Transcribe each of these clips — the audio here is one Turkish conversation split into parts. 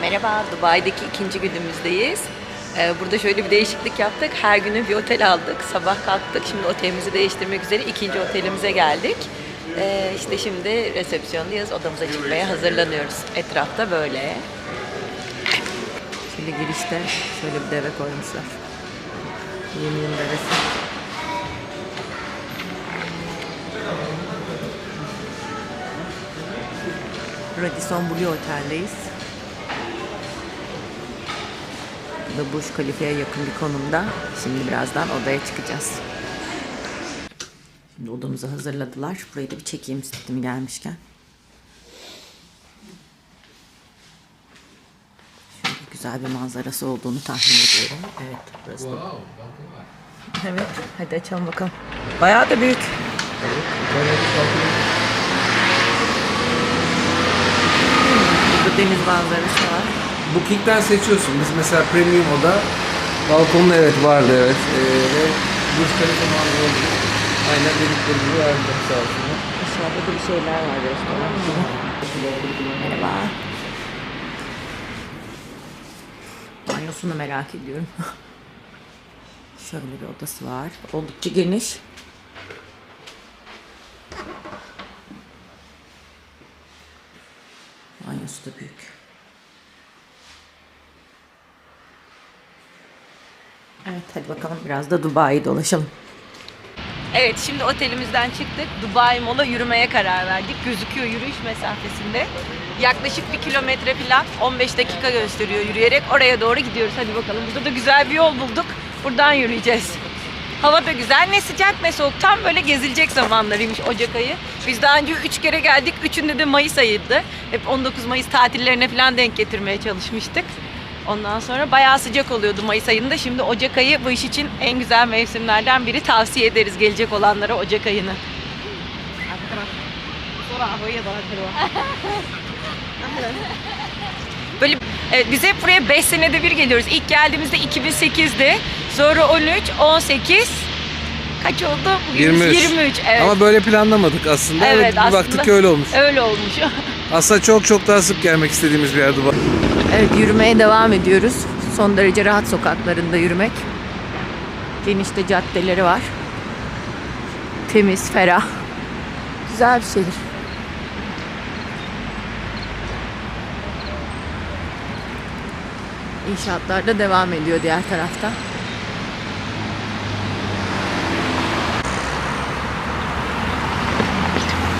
Merhaba, Dubai'deki ikinci günümüzdeyiz. Ee, Burada şöyle bir değişiklik yaptık. Her günü bir otel aldık. Sabah kalktık. Şimdi otelimizi değiştirmek üzere ikinci otelimize geldik. Ee, İşte şimdi resepsiyondayız. Odamıza çıkmaya hazırlanıyoruz. Etrafta böyle. Şimdi girişte şöyle bir deve koymuşlar. Yeni yıl devesi. Radisson Blu Otel'deyiz. Da Burj Khalifa'ya yakın bir konumda. Şimdi birazdan odaya çıkacağız. Şimdi odamızı hazırladılar. Burayı da bir çekeyim istedim gelmişken. Şöyle güzel bir manzarası olduğunu tahmin ediyorum. Evet, burası da. Evet, hadi açalım bakalım. Bayağı da büyük. Burada deniz manzarası var. Booking'den seçiyorsun. Biz mesela premium oda balkonlu evet vardı evet. Ee, ve Burj Khalifa manzaralı. Aynen dedikleri gibi verdiler sağ olsunlar. Aşağıda da bir şeyler var restoran. Merhaba. Banyosunu merak ediyorum. Şöyle bir odası var. Oldukça geniş. Banyosu da büyük. Evet hadi bakalım biraz da Dubai'yi dolaşalım. Evet şimdi otelimizden çıktık. Dubai Mall'a yürümeye karar verdik. Gözüküyor yürüyüş mesafesinde. Yaklaşık bir kilometre falan 15 dakika gösteriyor yürüyerek. Oraya doğru gidiyoruz. Hadi bakalım. Burada da güzel bir yol bulduk. Buradan yürüyeceğiz. Hava da güzel. Ne sıcak ne soğuk. Tam böyle gezilecek zamanlarıymış Ocak ayı. Biz daha önce 3 kere geldik. Üçünde de Mayıs ayıydı. Hep 19 Mayıs tatillerine falan denk getirmeye çalışmıştık. Ondan sonra bayağı sıcak oluyordu Mayıs ayında. Şimdi Ocak ayı bu iş için en güzel mevsimlerden biri. Tavsiye ederiz gelecek olanlara Ocak ayını. Böyle evet, biz hep buraya 5 senede bir geliyoruz. İlk geldiğimizde 2008'di. Sonra 13, 18 kaç oldu? Bugün 23. 23 evet. Ama böyle planlamadık aslında. Evet, Evet, bir aslında- baktık ki öyle olmuş. Öyle olmuş. Aslında çok çok daha sık gelmek istediğimiz bir yer Dubai. Evet yürümeye devam ediyoruz. Son derece rahat sokaklarında yürümek. Geniş de caddeleri var. Temiz, ferah. Güzel bir şehir. İnşaatlar da devam ediyor diğer tarafta.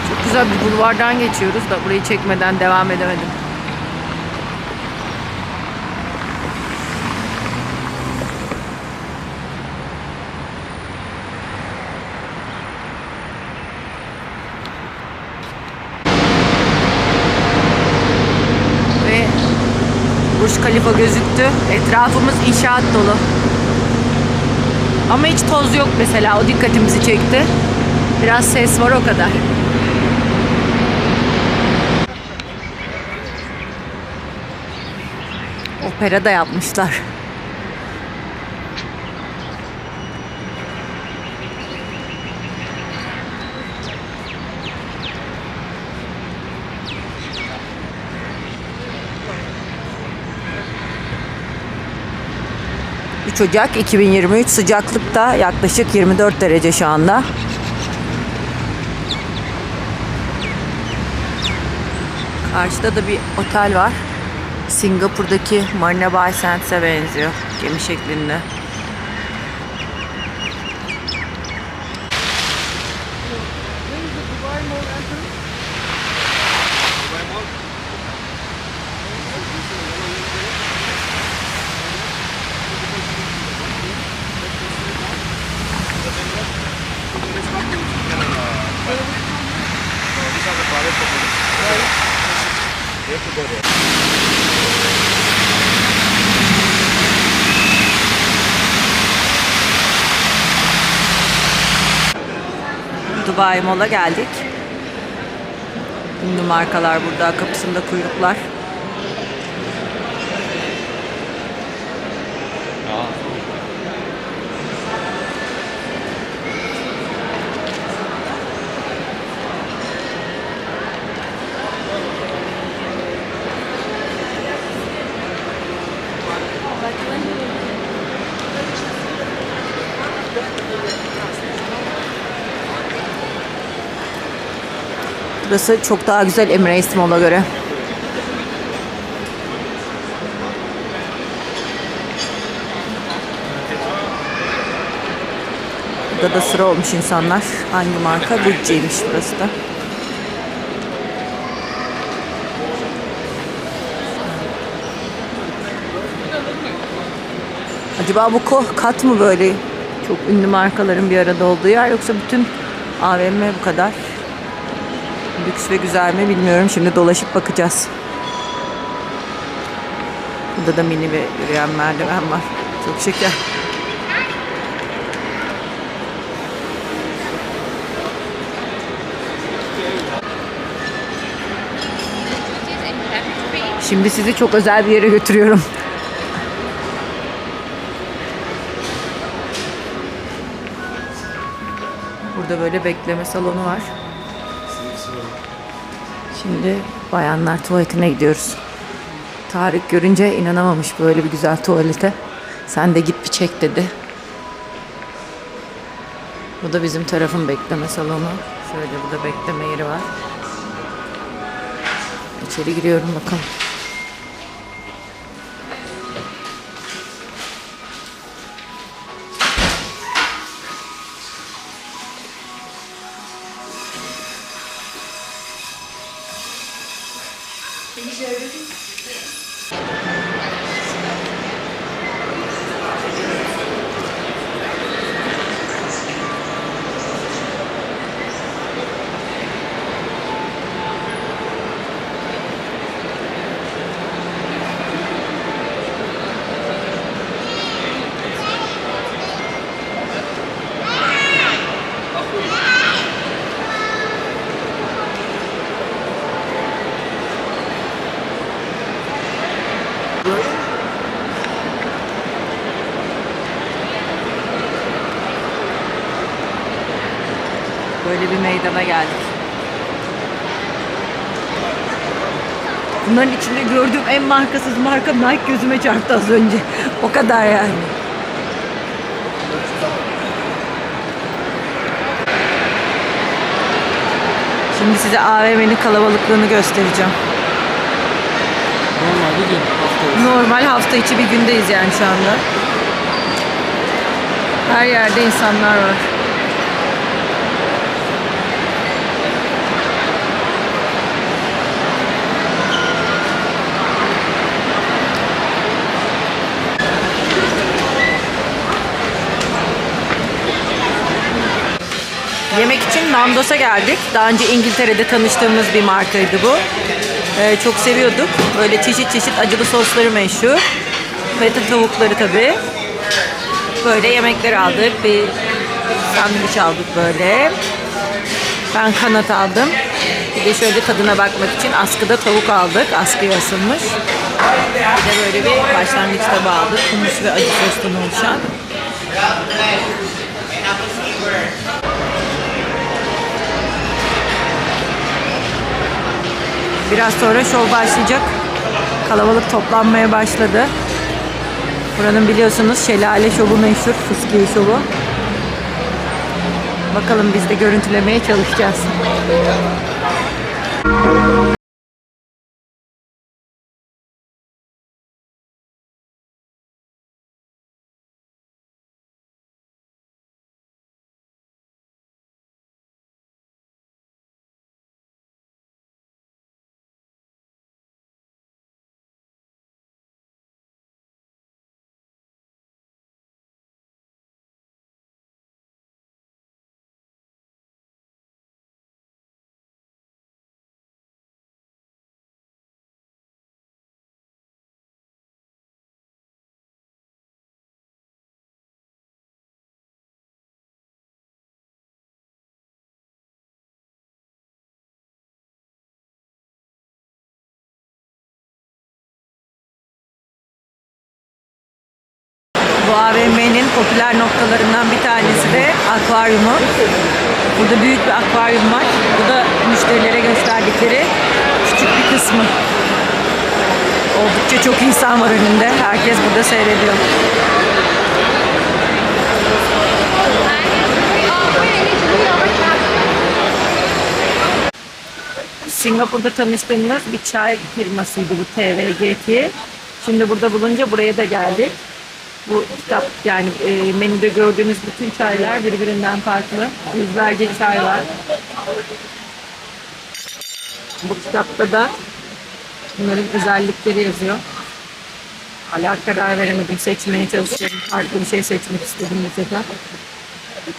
Çok güzel bir bulvardan geçiyoruz da burayı çekmeden devam edemedim. ve Burj Khalifa gözüktü. Etrafımız inşaat dolu. Ama hiç toz yok mesela. O dikkatimizi çekti. Biraz ses var o kadar. Opera da yapmışlar. ...3 Ocak 2023 sıcaklıkta yaklaşık 24 derece şu anda. Karşıda da bir otel var. Singapur'daki Marina Bay Sands'e benziyor. Gemi şeklinde. Dubai Mall'a geldik. Ünlü markalar burada. Kapısında kuyruklar. Burası çok daha güzel Emirates Mall'a göre. Burada da sıra olmuş insanlar. Hangi marka? Gucci'ymiş burası da. Acaba bu ko- kat mı böyle çok ünlü markaların bir arada olduğu yer yoksa bütün AVM bu kadar lüks ve güzel mi bilmiyorum. Şimdi dolaşıp bakacağız. Burada da mini bir yürüyen merdiven var. Çok şeker. Şimdi sizi çok özel bir yere götürüyorum. Burada böyle bekleme salonu var. Şimdi bayanlar tuvaletine gidiyoruz. Tarık görünce inanamamış böyle bir güzel tuvalete. Sen de git bir çek dedi. Bu da bizim tarafın bekleme salonu. Şöyle burada bekleme yeri var. İçeri giriyorum bakalım. Meydana geldik. Bunların içinde gördüğüm en markasız marka Nike gözüme çarptı az önce. O kadar yani. Şimdi size AVM'nin kalabalıklığını göstereceğim. Normalde gün hafta Normal hafta içi bir gündeyiz yani şu anda. Her yerde insanlar var. Yemek için Nandos'a geldik. Daha önce İngiltere'de tanıştığımız bir markaydı bu. Ee, çok seviyorduk. Böyle çeşit çeşit acılı sosları meşhur. Ve tavukları tabii. Böyle yemekler aldık. Bir sandviç aldık böyle. Ben kanat aldım. Bir de şöyle tadına bakmak için askıda tavuk aldık. Askıya asılmış. Bir de böyle bir başlangıç tabağı aldık. Humus ve acı sostan oluşan. Biraz sonra şov başlayacak. Kalabalık toplanmaya başladı. Buranın biliyorsunuz şelale şovu meşhur. Fıskiye şovu. Bakalım biz de görüntülemeye çalışacağız. Bu AVM'nin popüler noktalarından bir tanesi de akvaryumu. Burada büyük bir akvaryum var. Bu da müşterilere gösterdikleri küçük bir kısmı. Oldukça çok insan var önünde. Herkes burada seyrediyor. Singapur'da tanıştığımız bir çay firmasıydı bu TVGT. Şimdi burada bulunca buraya da geldik. Bu kitap yani e, menüde gördüğünüz bütün çaylar birbirinden farklı. Yüzlerce çay var. Bu kitapta da bunların özellikleri yazıyor. Hala karar veremedim. Seçmeye çalışıyorum. Farklı bir şey seçmek istedim bu sefer.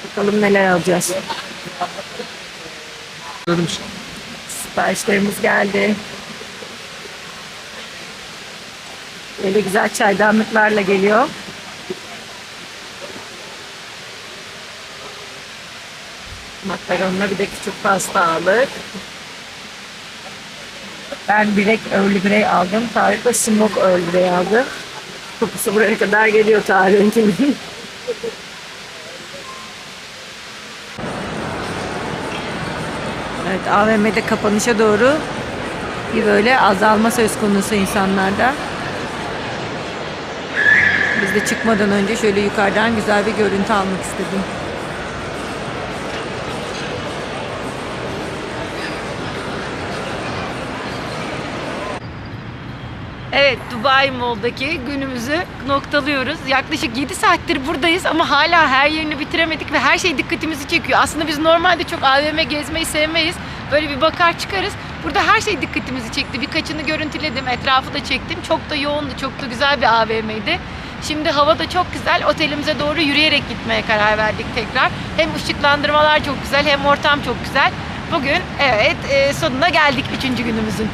Bakalım neler alacağız. Gördüm. Siparişlerimiz geldi. Böyle güzel çaydanlıklarla geliyor. Makaronla bir de küçük pasta aldık. Ben bilek Early Grey aldım. Tarık da Smoke Early Grey aldı. Kokusu buraya kadar geliyor Tarık'ın. Evet AVM'de kapanışa doğru bir böyle azalma söz konusu insanlarda. Biz de çıkmadan önce şöyle yukarıdan güzel bir görüntü almak istedim. Evet Dubai Mall'daki günümüzü noktalıyoruz. Yaklaşık 7 saattir buradayız ama hala her yerini bitiremedik ve her şey dikkatimizi çekiyor. Aslında biz normalde çok AVM gezmeyi sevmeyiz. Böyle bir bakar çıkarız. Burada her şey dikkatimizi çekti. Birkaçını görüntüledim, etrafı da çektim. Çok da yoğundu, çok da güzel bir AVM'ydi. Şimdi hava da çok güzel. Otelimize doğru yürüyerek gitmeye karar verdik tekrar. Hem ışıklandırmalar çok güzel hem ortam çok güzel. Bugün evet e, sonuna geldik üçüncü günümüzün.